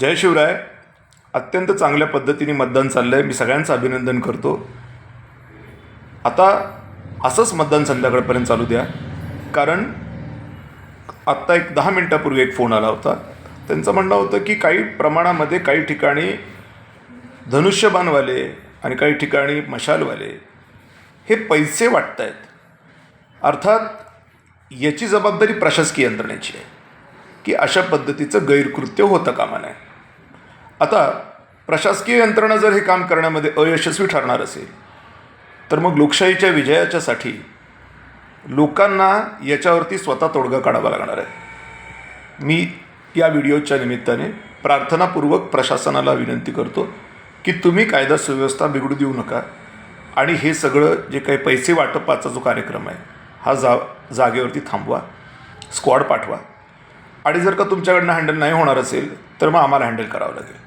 जय शिवराय. अत्यंत चांगल्या पद्धतीने मतदान चाललं आहे मी सगळ्यांचं अभिनंदन करतो. आता असंच मतदान संध्याकाळपर्यंत चालू द्या. कारण आत्ता एक दहा मिनटापूर्वी एक फोन आला होता. त्यांचं म्हणणं होतं की काही प्रमाणामध्ये काही ठिकाणी धनुष्यबाणवाले आणि काही ठिकाणी मशालवाले हे पैसे वाटत आहेत अर्थात याची जबाबदारी प्रशासकीय यंत्रणेची आहे. की अशा पद्धतीचं गैरकृत्य होतं कामा नये. आता प्रशासकीय यंत्रणा जर हे काम करण्यामध्ये अयशस्वी ठरणार असेल तर मग लोकशाहीच्या विजयाच्यासाठी लोकांना याच्यावरती स्वतः तोडगा काढावा लागणार आहे. मी या व्हिडिओच्या निमित्ताने प्रार्थनापूर्वक प्रशासनाला विनंती करतो की तुम्ही कायदा सुव्यवस्था बिघडू देऊ नका आणि हे सगळं जे काही पैसे वाटपाचा जो कार्यक्रम आहे हा जा जागेवरती थांबवा स्क्वॉड पाठवा. आणि जर का तुमच्याकडनं हँडल नाही होणार असेल तर मग आम्हाला हँडल करावं लागेल.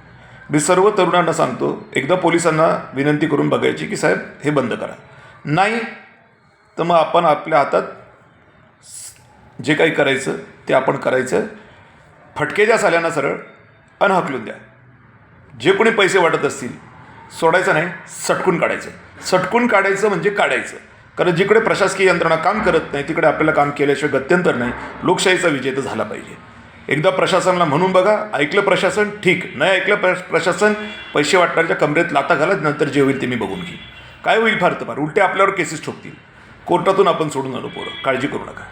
मी सर्व तरुणांना सांगतो एकदा पोलिसांना विनंती करून बघायची की साहेब हे बंद करा. नाही तर मग आपण आपल्या हातात जे काही करायचं ते आपण करायचं. फटके द्या साल्यांना सरळ अन हकलून द्या. जे कोणी पैसे वाटत असतील सोडायचं नाही सटकून काढायचं. सटकून काढायचं म्हणजे काढायचं. कारण जिकडे प्रशासकीय यंत्रणा काम करत नाही तिकडे आपल्याला काम केल्याशिवाय गत्यंतर नाही. लोकशाहीचा विजय तर झाला पाहिजे. एकदा प्रशासनाला म्हणून बघा ऐकलं प्रशासन ठीक. नाही ऐकलं प्र प्रशासन पैसे वाटणाऱ्याच्या कमरेत लाता घालत नंतर जे होईल ते मी बघून घेईन. काय होईल फार तर फार. उलटे आपल्यावर केसेस ठोकतील. कोर्टातून आपण सोडून आलो पोरं. काळजी करू नका.